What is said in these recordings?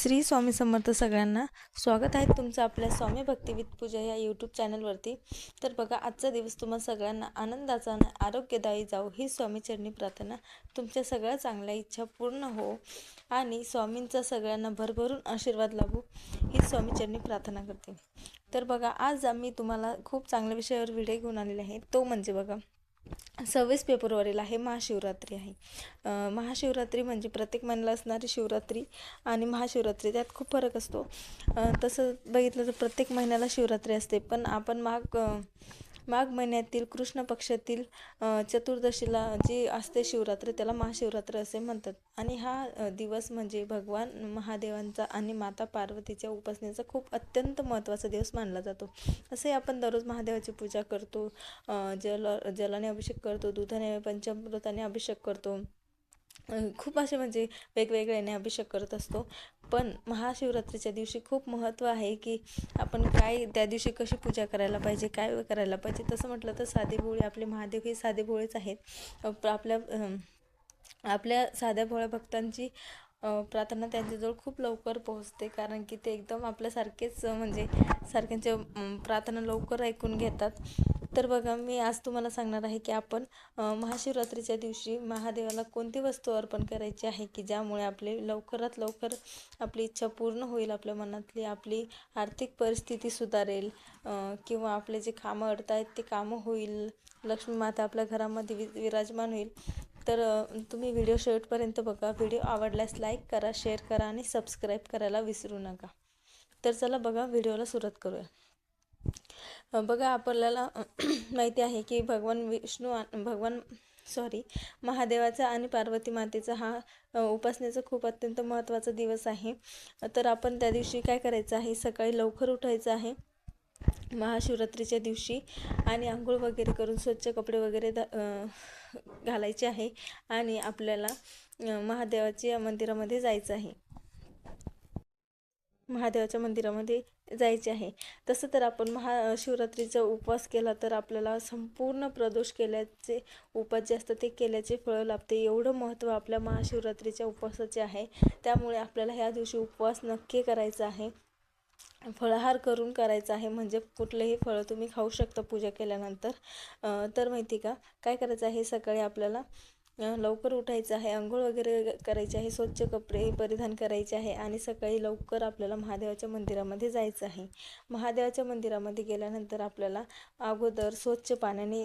श्री स्वामी समर्थ सगळ्यांना स्वागत आहे तुमचं आपल्या स्वामी भक्ती विथ पूजा या यूट्यूब चॅनलवरती तर बघा आजचा दिवस तुम्हा सगळ्यांना आनंदाचा आणि आरोग्यदायी जाऊ ही स्वामीचरणी प्रार्थना तुमच्या सगळ्या चांगल्या इच्छा पूर्ण हो आणि स्वामींचा सगळ्यांना भरभरून आशीर्वाद लाभू ही स्वामीचरणी प्रार्थना करते तर बघा आज आम्ही तुम्हाला खूप चांगल्या विषयावर व्हिडिओ घेऊन आलेले आहे. तो म्हणजे बघा सव्वीस फेब्रुवारीला आहे महाशिवरात्री आहे. महाशिवरात्री म्हणजे प्रत्येक महिन्याला असणारी शिवरात्री आणि महाशिवरात्री त्यात खूप फरक असतो. तसं बघितलं तर प्रत्येक महिन्याला शिवरात्री असते पण आपण माग माघ महिन्यातील कृष्ण पक्षातील चतुर्दशीला जी असते शिवरात्र त्याला महाशिवरात्र असे म्हणतात. आणि हा दिवस म्हणजे भगवान महादेवांचा आणि माता पार्वतीच्या उपासनेचा खूप अत्यंत महत्त्वाचा दिवस मानला जातो. असे आपण दररोज महादेवाची पूजा करतो. जल जलाने अभिषेक करतो दुधाने पंचामृताने अभिषेक करतो. खूप असे म्हणजे वेगवेगळ्याने अभिषेक करत असतो. पण महाशिवरात्रीच्या दिवशी खूप महत्त्व आहे की आपण काय त्या दिवशी कशी पूजा करायला पाहिजे काय करायला पाहिजे. तसं म्हटलं तर साधे आपले महादेव हे साधे भोळेच आहेत. आपल्या आपल्या साध्या भोळ्या भक्तांची प्रार्थना त्यांच्याजवळ खूप लवकर पोहोचते. कारण की ते एकदम आपल्यासारखेच म्हणजे सारख्यांच्या प्रार्थना लवकर ऐकून घेतात. तर बघा मी आज तुम्हाला सांगणार आहे की आपण महाशिवरात्रीच्या दिवशी महादेवाला कोणती वस्तू अर्पण करायची आहे की ज्यामुळे आपले लवकरात लवकर आपली इच्छा पूर्ण होईल आपल्या मनातली आपली आर्थिक परिस्थिती सुधारेल किंवा आपले जे कामं अडत आहेत ते कामं होईल लक्ष्मी माता आपल्या घरामध्ये वि विराजमान होईल. तर तुम्ही व्हिडिओ शेवटपर्यंत बघा. व्हिडिओ आवडल्यास लाईक करा शेअर करा आणि सबस्क्राईब करायला विसरू नका. तर चला बघा व्हिडिओला सुरुवात करूया. बघा आपल्याला माहिती आहे की भगवान विष्णू भगवान सॉरी महादेवाचा आणि पार्वती मातेचा हा उपासनेचा खूप अत्यंत महत्त्वाचा दिवस आहे. तर आपण त्या दिवशी काय करायचं आहे? सकाळी लवकर उठायचं आहे. महाशिवरात्रीच्या दिवशी आणि आंघोळ वगैरे करून स्वच्छ कपडे वगैरे घालायचे आहे आणि आपल्याला महादेवाच्या मंदिरामध्ये जायचं आहे. महादेवाच्या मंदिरामध्ये जायचे आहे. तसं तर आपण महा शिवरात्रीचा उपवास केला तर आपल्याला संपूर्ण प्रदोष केल्याचे उपास जे असतं ते केल्याचे फळं लाभते. एवढं महत्त्व आपल्या महाशिवरात्रीच्या उपवासाचे आहे. त्यामुळे आपल्याला ह्या दिवशी उपवास नक्की करायचा आहे. फळहार करून करायचा आहे. म्हणजे कुठलेही फळं तुम्ही खाऊ शकता पूजा केल्यानंतर. तर माहिती का? काय करायचं आहे? सकाळी आपल्याला लवकर उठायचं आहे आंघोळ वगैरे करायचे आहे स्वच्छ कपडे परिधान करायचे आहे आणि सकाळी लवकर आपल्याला महादेवाच्या मंदिरामध्ये जायचं आहे. महादेवाच्या मंदिरामध्ये गेल्यानंतर आपल्याला अगोदर स्वच्छ पाण्याने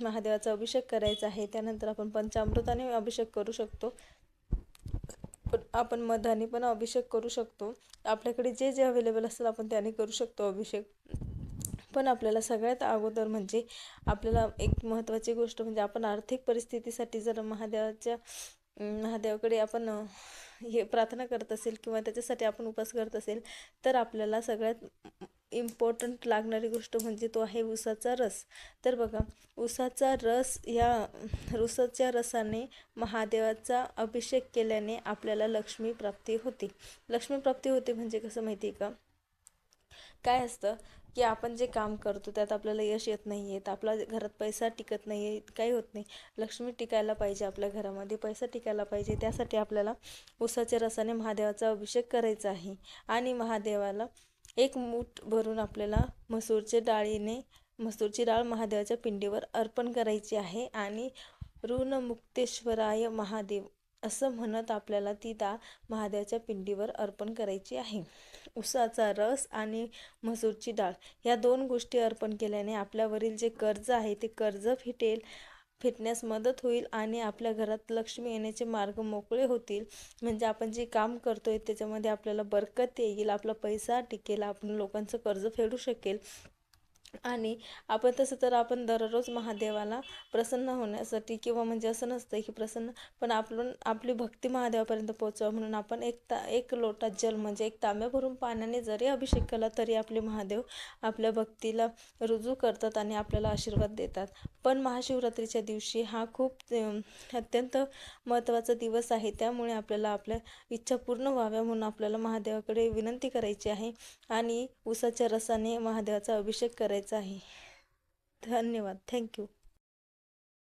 महादेवाचा अभिषेक करायचा आहे. त्यानंतर आपण पंचामृताने अभिषेक करू शकतो. आपण मधाने पण अभिषेक करू शकतो. आपल्याकडे जे जे अवेलेबल असेल आपण त्याने करू शकतो अभिषेक. पण आपल्याला सगळ्यात अगोदर म्हणजे आपल्याला एक महत्त्वाची गोष्ट म्हणजे आपण आर्थिक परिस्थितीसाठी जर महादेवाच्या महादेवाकडे आपण हे प्रार्थना करत असेल किंवा त्याच्यासाठी आपण उपास करत असेल तर आपल्याला सगळ्यात इम्पॉर्टंट लागणारी गोष्ट म्हणजे तो आहे उसाचा रस. तर बघा उसाचा रस या उसाच्या रसाने महादेवाचा अभिषेक केल्याने आपल्याला लक्ष्मी प्राप्ती होते. लक्ष्मी प्राप्ती होते म्हणजे कसं माहिती आहे का? काय असतं की आपण जे काम करतो त्यात आपल्याला यश येत नाही आहे आपला घरात पैसा टिकत नाही आहे काही होत नाही. लक्ष्मी टिकायला पाहिजे आपल्या घरामध्ये पैसा टिकायला पाहिजे त्यासाठी आपल्याला उसाच्या रसाने महादेवाचा अभिषेक करायचा आहे. आणि महादेवाला एक मूठ भरून आपल्याला मसूरच्या डाळीने मसूरची डाळ महादेवाच्या पिंडीवर अर्पण करायची आहे. आणि ऋणमुक्तेश्वराय महादेव असं म्हणत आपल्याला ती डाळ महादेवाच्या पिंडीवर अर्पण करायची आहे. उसाचा रस आणि मसूरची डाळ या दोन गोष्टी अर्पण केल्याने आपल्यावरील जे कर्ज आहे ते कर्ज फिटेल फिटण्यास मदत होईल आणि आपल्या घरात लक्ष्मी येण्याचे मार्ग मोकळे होतील. म्हणजे आपण जे काम करतोय त्याच्यामध्ये आपल्याला बरकत येईल आपला पैसा टिकेल आपण लोकांचं कर्ज फेडू शकेल. आणि आपण तसं तर आपण दररोज महादेवाला प्रसन्न होण्यासाठी किंवा म्हणजे असं नसतं की प्रसन्न पण आपण आपली भक्ती महादेवापर्यंत पोहोचवा म्हणून आपण एक ता एक लोटा जल म्हणजे एक तांब्या भरून पाण्याने जरी अभिषेक केला तरी आपले महादेव आपल्या भक्तीला रुजू करतात आणि आपल्याला आशीर्वाद देतात. पण महाशिवरात्रीच्या दिवशी हा खूप अत्यंत महत्त्वाचा दिवस आहे. त्यामुळे आपल्याला आपल्या इच्छा पूर्ण व्हाव्या म्हणून आपल्याला महादेवाकडे विनंती करायची आहे. आणि उसाच्या रसाने महादेवाचा अभिषेक करायचं आहे. धन्यवाद. थँक्यू.